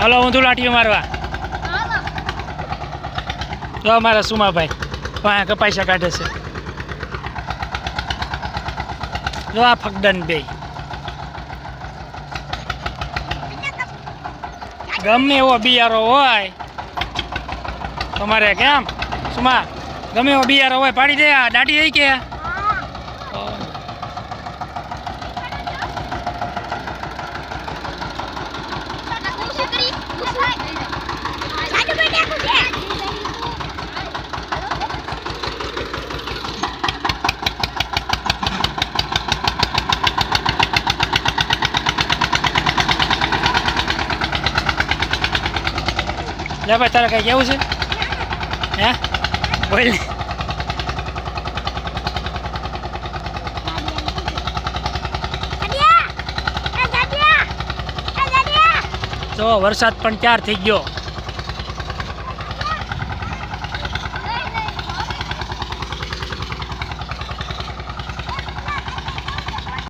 Hello, ઊંધું લાઠીઓ મારવા. જો અમારા સુમાભાઈ વાહ કપાઈસા કાઢે છે. જો આ ફગડન બે ગમે એવો બિયારો હોય, તમારે કેમ? સુમા, ગમે એવો બિયારો હોય, પાડી દે આ દાઢી દઈ કે? લે ભાઈ તારે કઈ કેવું છે? હે? બોલ. તો વરસાદ પણ ત્યાર થઈ ગયો.